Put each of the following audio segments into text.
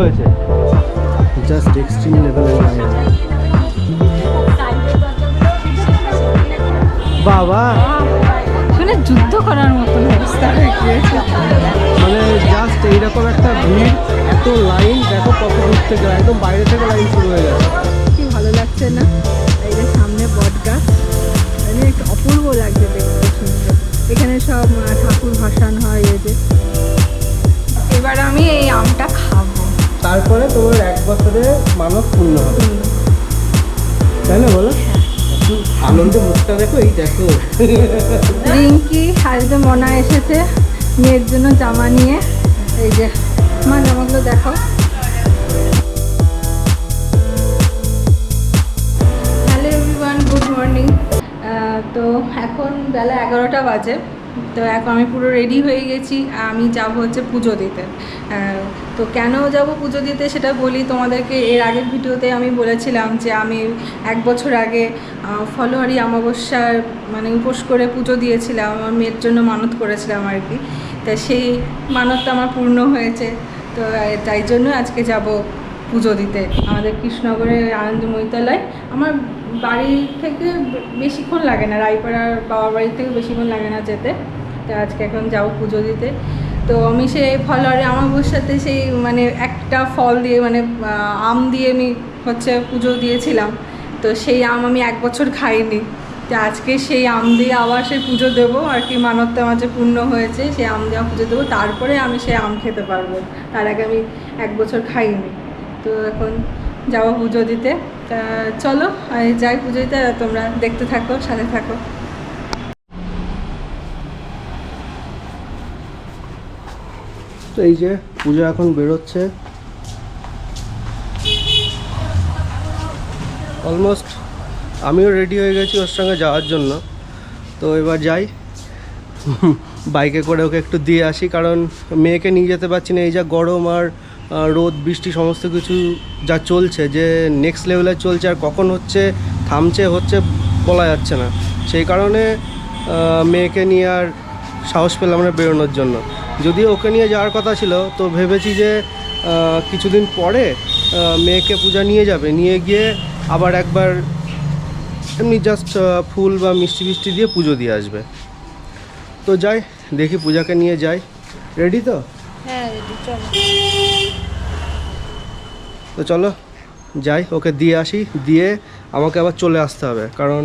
হয়েছে? Just extreme লেভেলের বাবা। শুনে যুদ্ধ করার মতন অবস্থা হয়ে গিয়েছে। মানে জাস্ট এইরকম একটা ভিড় এত লাইন দেখো কত দূর থেকে একদম বাইরে থেকে লাইন শুরু হয়ে গেছে। কি ভালো লাগছে না? এই যে সামনে বট গাছ মানে একটা অপূর্ব লাগছে দেখতে সুন্দর এখানে সব ঠাকুর ভাসান হয় এই যে। এবার আমি এই আমটা তারপরে তোমার এক বছরে মানব পূর্ণ হবে। তাই না বলো? আনন্দে মুখটা দেখো, এই দেখো। রিঙ্কি আজকে মনা এসেছে, মেয়ের জন্য জামা নিয়ে। এই যে, মা জামাগুলো দেখাও হ্যালো এভরিওয়ান গুড মর্নিং তো এখন বেলা এগারোটা বাজে। তো এখন আমি পুরো রেডি হয়ে গেছি, আমি যাব হচ্ছে পুজো দিতে। তো কেন যাব পুজো দিতে সেটা বলি তোমাদেরকে, এর আগের ভিডিওতে আমি বলেছিলাম যে আমি এক বছর আগে ফলোয়ারি অমাবস্যার মানে উপোস করে পুজো দিয়েছিলাম, আমার মেয়ের জন্য মানত করেছিলাম আর কি। তা সেই মানতটা আমার পূর্ণ হয়েছে, তো তাই জন্য আজকে যাব পুজো দিতে। আমাদের কৃষ্ণনগরের আনন্দময়ী তলায় আমার বাড়ি থেকে বেশিক্ষণ লাগে না, রায়পাড়ার বাবার বাড়ি থেকে বেশিক্ষণ লাগে না যেতে। তো আজকে এখন যাও পুজো দিতে। তো আমি সেই ফলরে আমার সাথে সেই মানে একটা ফল দিয়ে মানে আম দিয়ে আমি হচ্ছে পুজো দিয়েছিলাম। তো সেই আম আমি এক বছর খাইনি। তো আজকে সেই আম দিয়ে আবার সেই পুজো দেবো। আর কি মানবটা আমার যে পূর্ণ হয়েছে, সেই আম দেওয়া পুজো দেবো। তারপরে আমি সেই আম খেতে পারব। তার আগে আমি এক বছর খাইনি। তো এখন যাব পুজো দিতে। তা চলো যাই পুজো দিতে, তোমরা দেখতে থাকো, সাথে থাকো। তো এই যে পুজো এখন বেরোচ্ছে। অলমোস্ট আমিও রেডি হয়ে গেছি ওর সঙ্গে যাওয়ার জন্য। তো এবার যাই। বাইকে করে ওকে একটু দিয়ে আসি, কারণ মেয়েকে নিয়ে যেতে পারছি না, এই যা গরম আর রোদ, বৃষ্টি, সমস্ত কিছু যা চলছে, যে নেক্সট লেভেলে চলছে আর কখন হচ্ছে, থামছে, হচ্ছে বলা যাচ্ছে না। সেই কারণে মেয়েকে নিয়ে আর সাহস পেলাম না বেরোনোর জন্য। যদিও ওকে নিয়ে যাওয়ার কথা ছিল, তো ভেবেছি যে কিছুদিন পরে মেয়েকে পূজা নিয়ে যাবে। নিয়ে গিয়ে আবার একবার এমনি জাস্ট ফুল বা মিষ্টি মিষ্টি দিয়ে পুজো দিয়ে আসবে। তো যাই, দেখি পূজাকে নিয়ে যাই। রেডি তো? তো চলো যাই ওকে দিয়ে আসি দিয়ে আমাকে আবার চলে আসতে হবে কারণ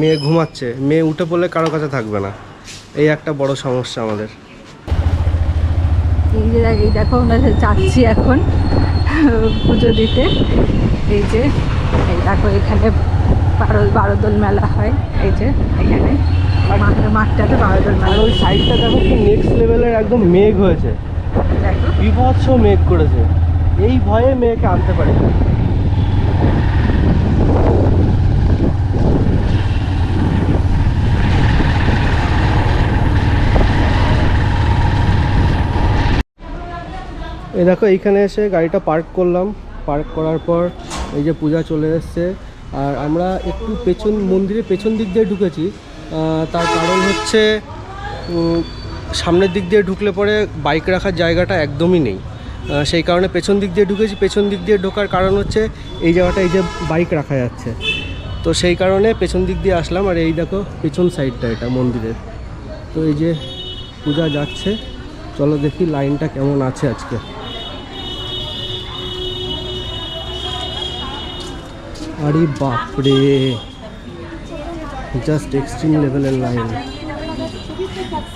মেয়ে ঘুমাচ্ছে মেয়ে উঠে পড়লে কারও কাছে থাকবে না। এই একটা বড় সমস্যা আমাদের। এই যে এই দেখো আমরা যাচ্ছি এখন পুজো দিতে। এই যে এই দেখো এখানে বারো বারোদোল মেলা হয়। এই যে এখানে। মাঠের মাঠটাতে বারোদোল মেলা ওই সাইডটা দেখো কি নেক্সট লেভেলের একদম মেঘ হয়েছে। বিভৎস মেঘ করেছে। এই ভয়ে মেয়েকে আনতে পারি। এই দেখো, এইখানে এসে গাড়িটা পার্ক করলাম। পার্ক করার পর এই যে পূজা চলে এসছে। আর আমরা একটু পেছন, মন্দিরের পেছন দিক দিয়ে ঢুকেছি। তার কারণ হচ্ছে সামনের দিক দিয়ে ঢুকলে পরে বাইক রাখার জায়গাটা একদমই নেই। সেই কারণে পেছন দিক দিয়ে ঢুকেছি। পেছন দিক দিয়ে ঢোকার কারণ হচ্ছে এই জায়গাটা, এই যে বাইক রাখা যাচ্ছে। তো সেই কারণে পেছন দিক দিয়ে আসলাম। আর এই দেখো, পেছন সাইডটা এটা মন্দিরের। তো এই যে পূজা যাচ্ছে। চলো দেখি লাইনটা কেমন আছে আজকে। আরে বাপরে! জাস্ট এক্সট্রিম লেভেলের লাইন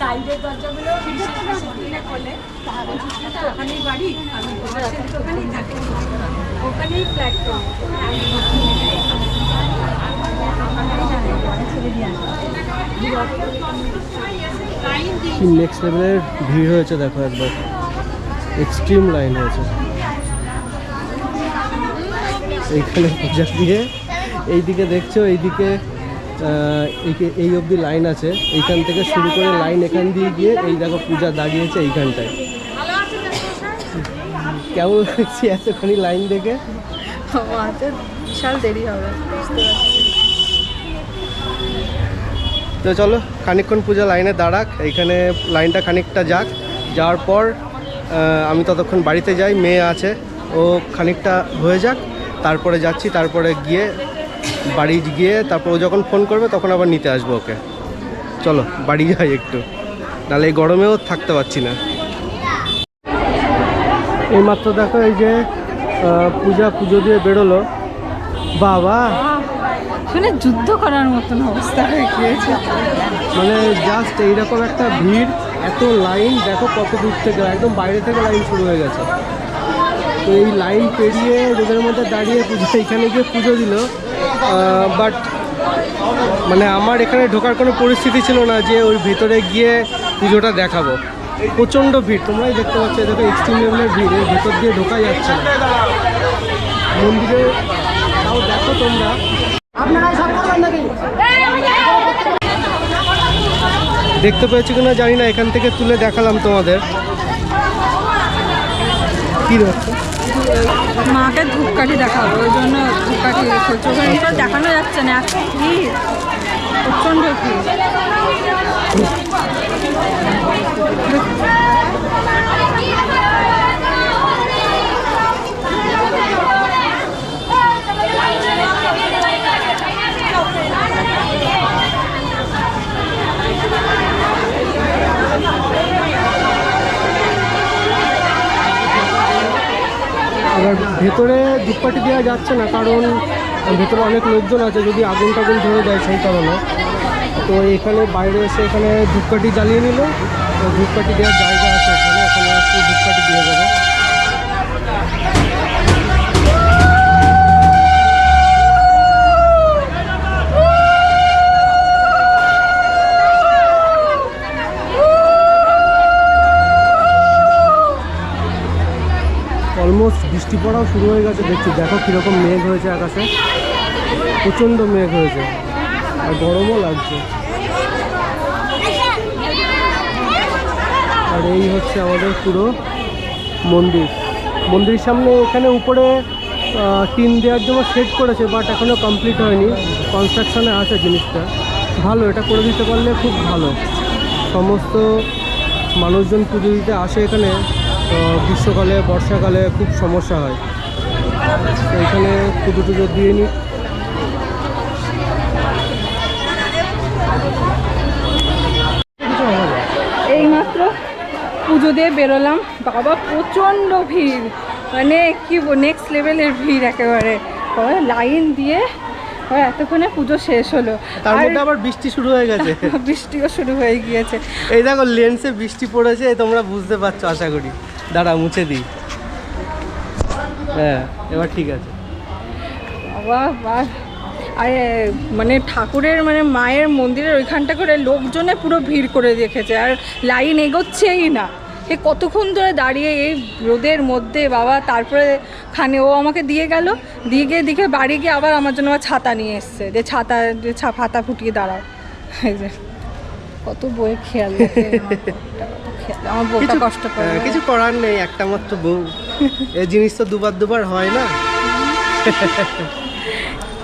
সাইডের দরজাগুলো খোলে ওখানেই বাড়ি ওখানেই থাকে। ওখানেই প্ল্যাটফর্ম নেক্সট লেভেলের ভিড় হয়েছে দেখো একবার। এক্সট্রিম লাইন হয়েছে। এইখানে পূজা দিয়ে এইদিকে দেখছ এইদিকে এই অবধি লাইন আছে। এইখান থেকে শুরু করে লাইন এখান দিয়ে গিয়ে এই দেখো পূজা দাঁড়িয়েছে এইখানটায়। কেমন লাগছে এতখানি লাইন দেখে? বিশাল দেরি হবে তো চলো, খানিকক্ষণ পূজা লাইনে দাঁড়াক। এইখানে লাইনটা খানিকটা যাক। যাওয়ার পর আমি ততক্ষণ বাড়িতে যাই, মেয়ে আছে, ও খানিকটা হয়ে যাক। তারপরে যাচ্ছি, তারপরে গিয়ে বাড়ি গিয়ে তারপর ও যখন ফোন করবে তখন আবার নিতে আসব ওকে। চলো বাড়ি যাই একটু। নাহলে এই গরমেও থাকতে পারছি না। এইমাত্র দেখো এই যে পূজা পুজো দিয়ে বেরোলো। বাবা! শুনে যুদ্ধ করার মতন অবস্থা হয়ে গিয়েছে। মানে জাস্ট এইরকম একটা ভিড় এত লাইন দেখো কত দূর থেকে একদম বাইরে থেকে লাইন শুরু হয়ে গেছে। তো এই লাইন পেরিয়ে রোদের মধ্যে দাঁড়িয়ে পুজো এখানে গিয়ে পুজো দিল। বাট মানে আমার এখানে ঢোকার কোনো পরিস্থিতি ছিল না যে ওই ভিতরে গিয়ে পুজোটা দেখাবো। প্রচণ্ড ভিড় তোমরাই দেখতে পাচ্ছ এই দেখো এক্সট্রিম লেভেলের ভিড় এর ভেতর দিয়ে ঢোকা যাচ্ছে না। মন্দিরে তাও দেখো তোমরা। দেখতে পেয়েছি কিনা জানি না এখান থেকে তুলে দেখালাম তোমাদের। কি হচ্ছে মাকে ধূপকাঠি দেখাবো, ওই জন্য ধূপকাঠি চোখের ভিতর দেখানো যাচ্ছে না, এত ভিড় প্রচণ্ড ভিড়। ভেতরে ধূপকাঠি দেওয়া যাচ্ছে না, কারণ ভেতরে অনেক লোকজন আছে, যদি আগুন টাগুন ধরে দেয় সেই কারণে। তো এখানে বাইরে এসে এখানে ধূপকাঠি জ্বালিয়ে নিল, তো ধূপকাঠি দেওয়ার জায়গা আছে এখানে এখানে ধূপকাঠি দিয়ে দেবো। অলমোস্ট বৃষ্টি পড়াও শুরু হয়ে গেছে, দেখছি, দেখো কীরকম মেঘ হয়েছে আকাশে। প্রচণ্ড মেঘ হয়েছে, আর গরমও লাগছে। আর এই হচ্ছে আমাদের পুরো মন্দির। মন্দিরের সামনে এখানে উপরে টিন দেওয়ার জন্য সেট করেছে বাট এখনও কমপ্লিট হয়নি। কনস্ট্রাকশনে আছে জিনিসটা। ভালো, এটা করে দিতে পারলে খুব ভালো। সমস্ত মানুষজন পুজো দিতে আসে এখানে। আহ, গ্রীষ্মকালে বর্ষাকালে খুব সমস্যা হয়। তো এখানে পুজো টুজো দিয়ে নিই এইমাত্র পুজো দিয়ে বেরোলাম। বাবা প্রচণ্ড ভিড়। মানে কি নেক্সট লেভেলের ভিড় একেবারে। লাইন দিয়ে বাবা, এতক্ষণে পুজো শেষ হলো। তার মধ্যে আবার বৃষ্টি শুরু হয়ে গেছে। বৃষ্টিও শুরু হয়ে গিয়েছে। এই দেখো লেন্সে বৃষ্টি পড়েছে তোমরা বুঝতে পারছ আশা করি। দাঁড়া মুছে দিই। হ্যাঁ এবার ঠিক আছে। বাবা বা। আরে মানে ঠাকুরের মানে মায়ের মন্দিরের ওইখানটা করে লোকজনে পুরো ভিড় করে রেখেছে আর লাইন এগোচ্ছেই না। এ কতক্ষণ ধরে দাঁড়িয়ে এই রোদের মধ্যে বাবা তারপরে খানে ও আমাকে দিয়ে গেল। দিয়ে গিয়ে দিকে বাড়ি গিয়ে আবার আমার জন্য আবার ছাতা নিয়ে এসছে। যে ছাতা যে ছা ফাতা ফুটিয়ে দাঁড়াও। যে কত বইয়ের খেয়াল আমার বউটা, কষ্ট করে। কিছু করার নেই একটা মাত্র বউ। এই জিনিস তো দুবার দুবার হয় না।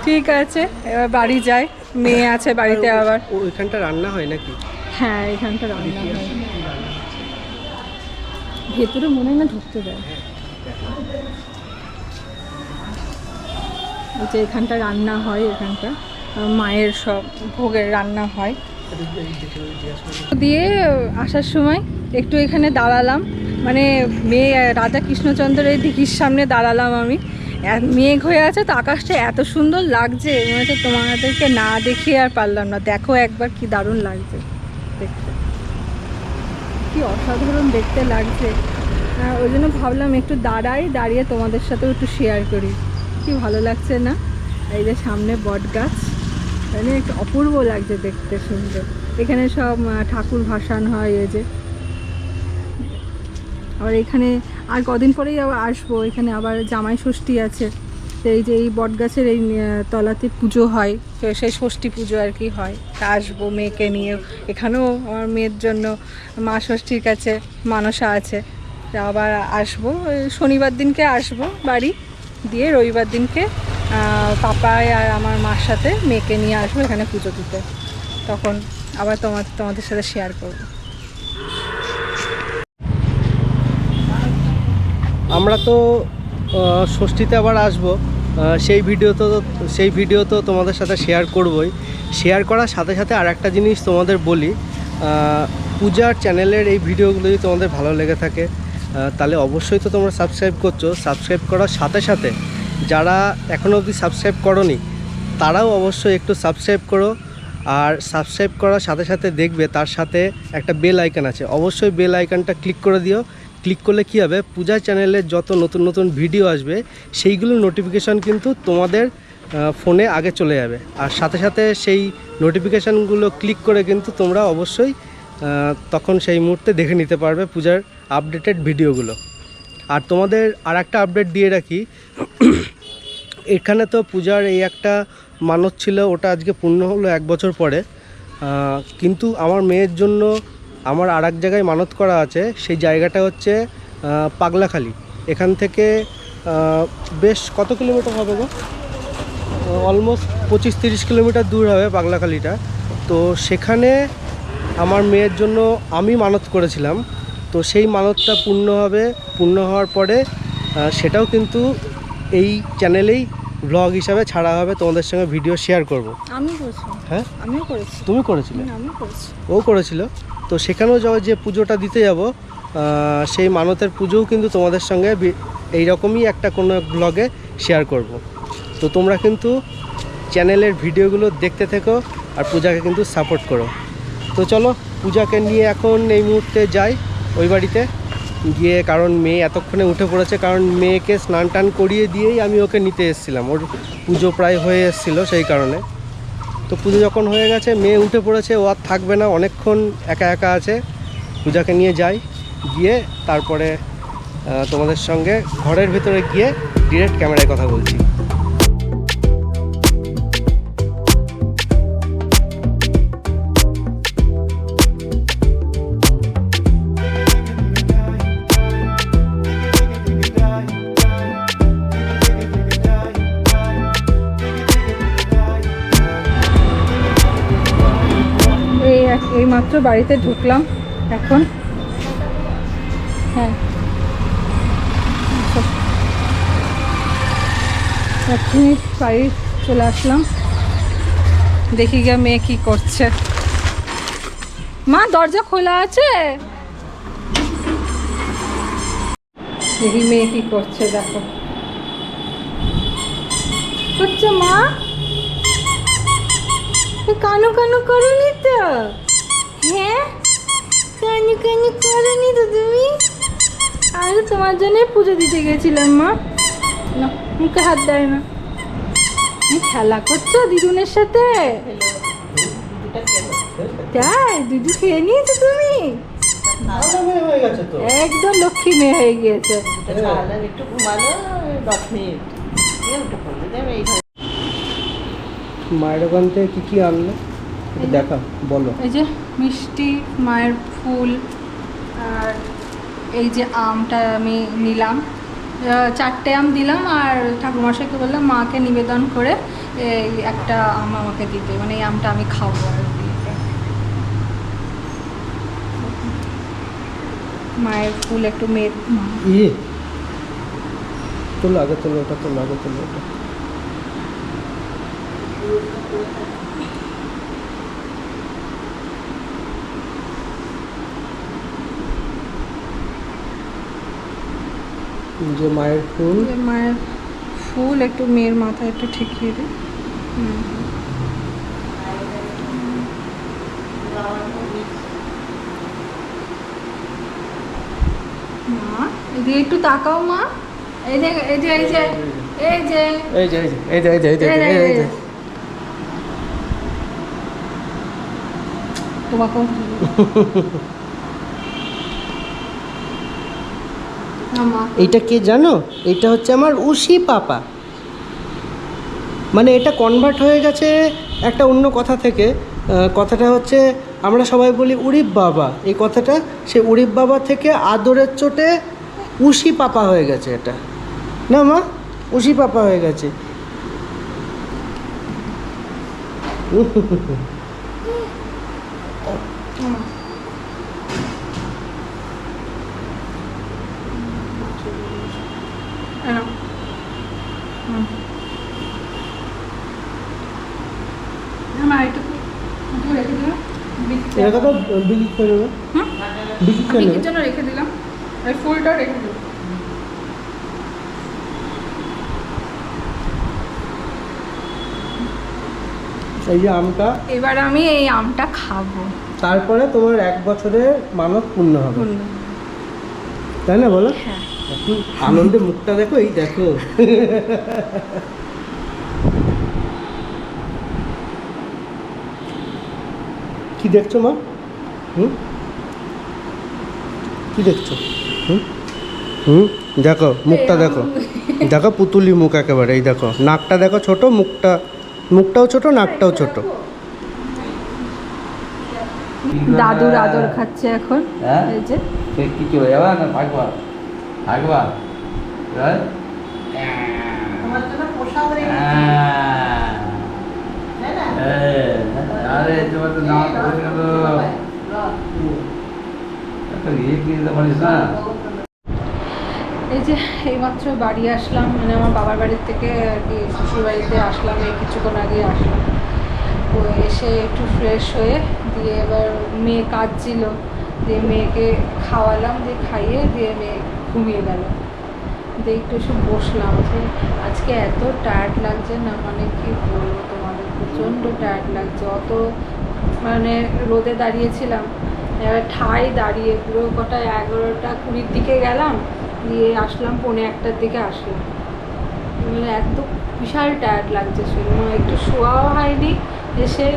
ঠিক আছে এবার বাড়ি যাই। মেয়ে আছে বাড়িতে আবার। ওইখানটা রান্না হয় নাকি? হ্যাঁ এখানটা রান্না হয়। ভেতরে মনে না ঢুকতে দেয়। যে এখানটা রান্না হয়, এখানটা। মায়ের সব ভোগের রান্না হয়। দিয়ে আসার সময় একটু এখানে দাঁড়ালাম। মানে মেয়ে, রাজা কৃষ্ণচন্দ্রের এই দিঘির সামনে দাঁড়ালাম আমি। মেঘ হয়ে আছে তো আকাশটা এত সুন্দর লাগছে। মনে হচ্ছে তোমাদেরকে না দেখিয়ে আর পারলাম না। দেখো একবার কি দারুণ লাগছে। দেখতে। কি অসাধারণ দেখতে লাগছে। ওই জন্য ভাবলাম একটু দাঁড়াই, দাঁড়িয়ে তোমাদের সাথেও একটু শেয়ার করি। কি ভালো লাগছে না? এই যে সামনে বট গাছ। মানে একটু অপূর্ব লাগছে দেখতে, সুন্দর। এখানে সব ঠাকুর ভাসান হয় এই যে। আবার এখানে আর কদিন পরেই আবার আসব। এখানে আবার জামাই ষষ্ঠী আছে। এই যে এই বট গাছের এই তলাতে পুজো হয় তো সেই ষষ্ঠী পুজো আর কি হয়। তা আসব মেয়েকে নিয়ে। এখানেও আমার মেয়ের জন্য মা ষষ্ঠীর কাছে মানসা আছে। আবার আসব শনিবার দিনকে আসব বাড়ি। দিয়ে রবিবার দিনকে পাপায় আর আমার মার সাথে মেয়েকে নিয়ে আসব এখানে পুজো দিতে। তখন আবার তোমার, তোমাদের সাথে শেয়ার করব। আমরা তো ষষ্ঠীতে আবার আসব। সেই ভিডিও তো সেই ভিডিও তো তোমাদের সাথে শেয়ার করবই। শেয়ার করার সাথে সাথে আর একটা জিনিস তোমাদের বলি পূজার চ্যানেলের এই ভিডিওগুলো যদি তোমাদের ভালো লেগে থাকে তাহলে অবশ্যই তো তোমরা সাবস্ক্রাইব করছ। সাবস্ক্রাইব করার সাথে সাথে যারা এখনও অবধি সাবস্ক্রাইব করনি, তারাও অবশ্যই একটু সাবস্ক্রাইব করো। আর সাবস্ক্রাইব করার সাথে সাথে দেখবে তার সাথে একটা বেল আইকন আছে। অবশ্যই বেল আইকনটা ক্লিক করে দিও। ক্লিক করলে কী হবে? পূজা চ্যানেলে যত নতুন নতুন ভিডিও আসবে, সেইগুলোর নোটিফিকেশান কিন্তু তোমাদের ফোনে আগে চলে যাবে। আর সাথে সাথে সেই নোটিফিকেশানগুলো ক্লিক করে কিন্তু তোমরা অবশ্যই তখন সেই মুহূর্তে দেখে নিতে পারবে পূজার আপডেটেড ভিডিওগুলো। আর তোমাদের আর একটা আপডেট দিয়ে রাখি। এখানে তো পূজার এই একটা মানত ছিল, ওটা আজকে পূর্ণ হলো এক বছর পরে। কিন্তু আমার মেয়ের জন্য আমার আর এক জায়গায় মানত করা আছে সেই জায়গাটা হচ্ছে পাগলাখালি। এখান থেকে বেশ কত কিলোমিটার হবে গো? অলমোস্ট পঁচিশ তিরিশ কিলোমিটার দূর হবে পাগলাখালিটা। তো সেখানে আমার মেয়ের জন্য আমি মানত করেছিলাম। তো সেই মানতটা পূর্ণ হবে পূর্ণ হওয়ার পরে সেটাও কিন্তু এই চ্যানেলেই ব্লগ হিসাবে ছাড়া হবে তোমাদের সঙ্গে ভিডিও শেয়ার করব। আমি করেছি। হ্যাঁ? আমিও করেছি। তুমি করেছিলে? ও করেছিল? তো সেখানেও যাওয়া যে পুজোটা দিতে যাব সেই মানতের পুজোও কিন্তু তোমাদের সঙ্গে বি- এইরকমই একটা কোনো ব্লগে শেয়ার করব। তো তোমরা কিন্তু চ্যানেলের ভিডিওগুলো দেখতে থেকো আর পূজাকে কিন্তু সাপোর্ট করো। তো চলো, পূজাকে নিয়ে এখন এই মুহূর্তে যাই ওই বাড়িতে। গিয়ে কারণ মেয়ে এতক্ষণে উঠে পড়েছে, কারণ মেয়েকে স্নান টান করিয়ে দিয়েই আমি ওকে নিতে এসেছিলাম। ওর পুজো প্রায় হয়ে এসেছিল সেই কারণে। তো পুজো যখন হয়ে গেছে, মেয়ে উঠে পড়েছে, ও আর থাকবে না, অনেকক্ষণ একা একা আছে। পূজাকে নিয়ে যাই, গিয়ে তারপরে তোমাদের সঙ্গে ঘরের ভিতরে গিয়ে ডিরেক্ট ক্যামেরায় কথা বলছি। মাত্র বাড়িতে ঢুকলাম এখন। হ্যাঁ। এক বাড়ি চলে আসলাম। দেখি গিয়ে মেয়ে কি করছে। মা, দরজা খোলা আছে? দেখি মেয়ে কি করছে, দেখো। করছে মা? কানু কানু করনি তো। হ্যাঁ? কানু কানু করনি তো তুমি? আমি তোমার জন্য পুজো দিতে গেছিলাম মা। না মুখে হাত দেয় না। তুমি খেলা করছ দিদুনের সাথে? তাই দিদু খেয়ে নিয়েছো তুমি? একদম লক্ষ্মী মেয়ে হয়ে গিয়েছে। একটু ঘুমালো দশ মিনিট মায়ের ওখান থেকে কী কী আনলে? দেখা বলো। এই যে। মিষ্টি, মায়ের ফুল, আর এই যে আমটা আমি নিলাম। চারটে আম দিলাম আর ঠাকুরমশাইকে বললাম, মাকে নিবেদন করে এই একটা আম আমাকে দিতে। মানে এই আমটা আমি খাব আর। মায়ের ফুল একটু মেদ ইয়ে তোলো আগে তোলো ওটা তোলো আগে তোলো ওটা যে মায়ের ফুল মায়ের ফুল একটু মেয়ের মাথায় একটু ঠেকিয়ে দিই মা এদিকে একটু তাকাও মা এই যে এই যে এই যে এই যে এই যে এই যে এই যে এই যে এই যে এই যে, এই যে তোমাকেও না মা এইটা কে জানো? এটা হচ্ছে আমার উশি পাপা। মানে এটা কনভার্ট হয়ে গেছে একটা অন্য কথা থেকে। কথাটা হচ্ছে আমরা সবাই বলি উরিপ বাবা। এই কথাটা সে উরিপ বাবা থেকে আদরের চোটে উশি পাপা হয়ে গেছে এটা। না মা? উশি পাপা হয়ে গেছে। এরকম একটু রেখে দিলাম বিক্রি- এটা তো বিক্রি করে হুম? বিক্রি করে বিক্রির জন্য রেখে দিলাম। আর ফুলটা রেখে দিলাম। এই যে আমটা এবার আমি এই আমটা খাব। তারপরে তোমার এক বছরের মানত পূর্ণ হবে। তাই না বলো? হ্যাঁ। আনন্দে মুখটা দেখো এই দেখো। কি দেখছ মা? হুম? কি দেখছ? হুম? হুম? দেখো মুখটা দেখো। দেখো পুতুলি মুখ একেবারে এই দেখো। নাকটা দেখো ছোট মুখটা মুখটাও ছোট নাকটাও ছোট। দাদুর আদর খাচ্ছে এখন। হ্যাঁ? এই যে। কি চলে যাবা? না থাকবা থাকবা right? তোমার জন্য প্রসাদ রেখে হ্যাঁ। তাই না? এই, আরে তোমার তো নাম করে গেল একটা ইয়ে কিনে দিতে পারিস না এই যে এইমাত্র বাড়ি আসলাম মানে আমার বাবার বাড়ির থেকে আর কি শ্বশুর বাড়িতে আসলাম, এই কিছুক্ষণ আগে আসলাম। তো এসে একটু ফ্রেশ হয়ে দিয়ে এবার মেয়ে কাঁদছিল, দিয়ে মেয়েকে খাওয়ালাম, দিয়ে খাইয়ে দিয়ে মেয়ে ঘুমিয়ে গেল। দিয়ে একটু এসে বসলাম, যে আজকে এত টায়ার্ড লাগছে না মানে কি বলব তোমাদের, প্রচণ্ড টায়ার্ড লাগছে। অত মানে রোদে দাঁড়িয়েছিলাম এবার ঠাই দাঁড়িয়ে পুরো কটা এগারোটা কুড়ির দিকে গেলাম দিয়ে আসলাম, পৌনে একটার দিকে আসলাম। মানে একদম বিশাল টায়ার্ড লাগছে শরীর মানে একটু শোয়াও হয়নি, এসে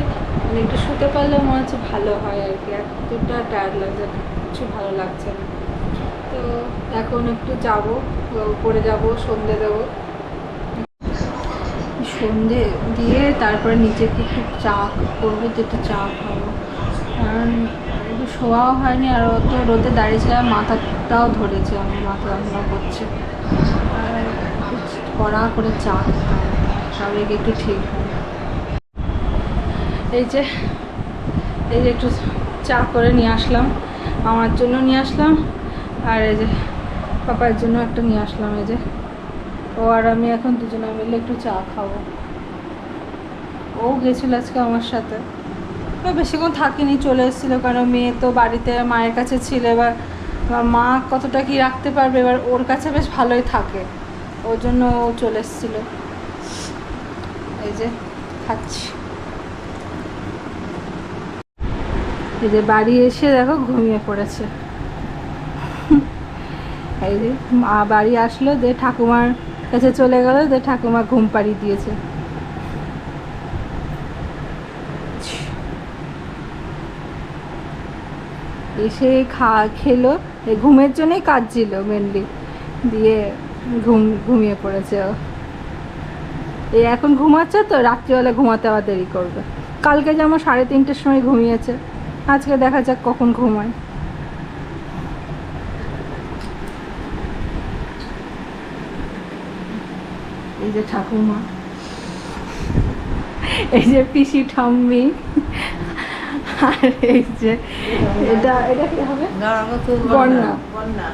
মানে একটু শুতে পারলে মনে হচ্ছে ভালো হয় আর কি। এতটা টায়ার্ড লাগছে, কিছু ভালো লাগছে না। তো এখন একটু যাব, উপরে যাব, সন্ধে দেবো। সন্ধে দিয়ে তারপরে নিজেকে একটু চা করব একটু চা খাব। কারণ শোয়াও হয়নি, আর অত রোদে দাঁড়িয়েছিলাম, মাথাটাও ধরেছে আমার মাথা যন্ত্রণা করছে। আর কড়া করে চা খেতে হবে একটু ঠিক এই যে এই যে একটু চা করে নিয়ে আসলাম, আমার জন্য নিয়ে আসলাম, আর এই যে পাপার জন্য একটা নিয়ে আসলাম, এই যে। ও আর আমি এখন দুজনে মিলে একটু চা খাব। ও গেছিল আজকে আমার সাথে। বেশিক্ষণ থাকিনি, চলে এসেছিল কারণ মেয়ে তো বাড়িতে মায়ের কাছে ছিল। এবার মা কতটা কি রাখতে পারবে? এবার ওর কাছে বেশ ভালোই থাকে। ওর জন্য ও চলে এসেছিল। এই যে, খাচ্ছি। এই যে বাড়ি এসে দেখো ঘুমিয়ে পড়েছে। এই যে মা বাড়ি আসলো দিয়ে ঠাকুমার কাছে চলে গেল দিয়ে ঠাকুমা ঘুম পাড়িয়ে দিয়েছে। এসে খা, খেলো। ঘুমের জন্যই কাঁদছিল মেনলি দিয়ে ঘুম, ঘুমিয়ে পড়েছে ও। এই এখন ঘুমাচ্ছে তো? রাত্রিবেলা ঘুমাতে আবার দেরি করবে। কালকে যেমন সাড়ে তিনটের সময় ঘুমিয়েছে। আজকে দেখা যাক কখন ঘুমায়। এই যে ঠাকুমা। এই যে পিসি ঠাম্মি। আর এই যে এটা এটা কি হবে? না, আমার তো বন্যা। বন্যা।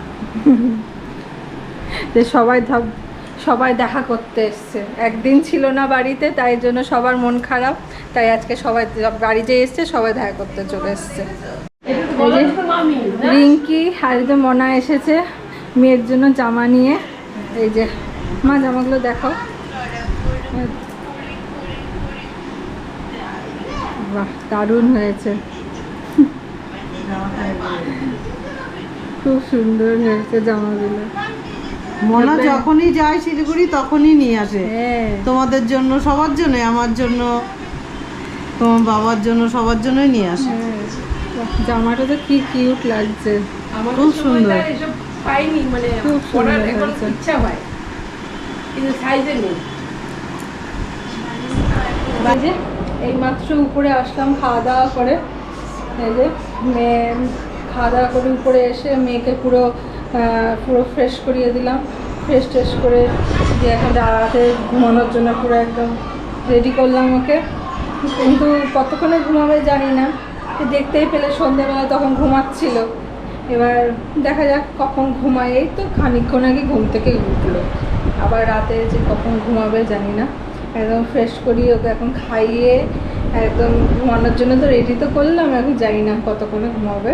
যে সবাই সবাই দেখা করতে এসছে। একদিন ছিল না বাড়িতে তাই জন্য সবার মন খারাপ। তাই আজকে সবাই বাড়ি যে এসছে সবাই দেখা করতে চলে এসছে। রিঙ্কি হারিতে মনা এসেছে মেয়ের জন্য জামা নিয়ে। এই যে মা জামাগুলো দেখো বাহ দারুণ হয়েছে। খুব সুন্দর হয়েছে জামাগুলো। মনে যখনই যায় শিলিগুড়ি তখনই নিয়ে আসে। হ্যাঁ। তোমাদের জন্য সবার জন্য আমার জন্য তোমার বাবার জন্য সবার জন্যই নিয়ে আসে। হ্যাঁ। জামাটা তো কি কিউট লাগছে। খুব সুন্দর। পাইনি মানে খুব সুন্দর ইচ্ছা হয়। কিন্তু সাইজে নেই। এইমাত্র উপরে আসলাম, খাওয়া দাওয়া করে। এই যে মেয়ে খাওয়া দাওয়া করে উপরে এসে মেয়েকে পুরো পুরো ফ্রেশ করিয়ে দিলাম। ফ্রেশ ট্রেশ করে দিয়ে এখন রাতে ঘুমানোর জন্য পুরো একদম রেডি করলাম ওকে। কিন্তু কতক্ষণে ঘুমাবে জানি না। দেখতেই পেলে সন্ধ্যেবেলা তখন ঘুমাচ্ছিল। এবার দেখা যাক কখন ঘুমায়। এই তো খানিকক্ষণ আগে ঘুম থেকে উঠল। আবার রাতে যে কখন ঘুমাবে জানি না। একদম ফ্রেশ করি ওকে এখন খাইয়ে একদম ঘুমানোর জন্য তো রেডি তো করলাম, এখন জানি না কতক্ষণে ঘুমাবে।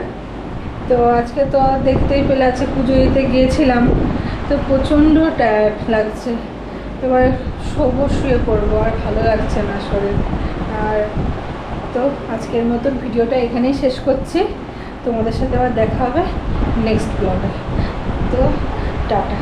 তো আজকে তো দেখতেই পেলে আছে পুজো দিতে গিয়েছিলাম, তো প্রচণ্ড টায়ার্ড লাগছে। এবার শোবো, শুয়ে পড়ব, আর ভালো লাগছে না শরীর। আর তো আজকের মতন ভিডিওটা এখানেই শেষ করছি। তোমাদের সাথে আবার দেখা হবে নেক্সট ব্লগে তো টাটা।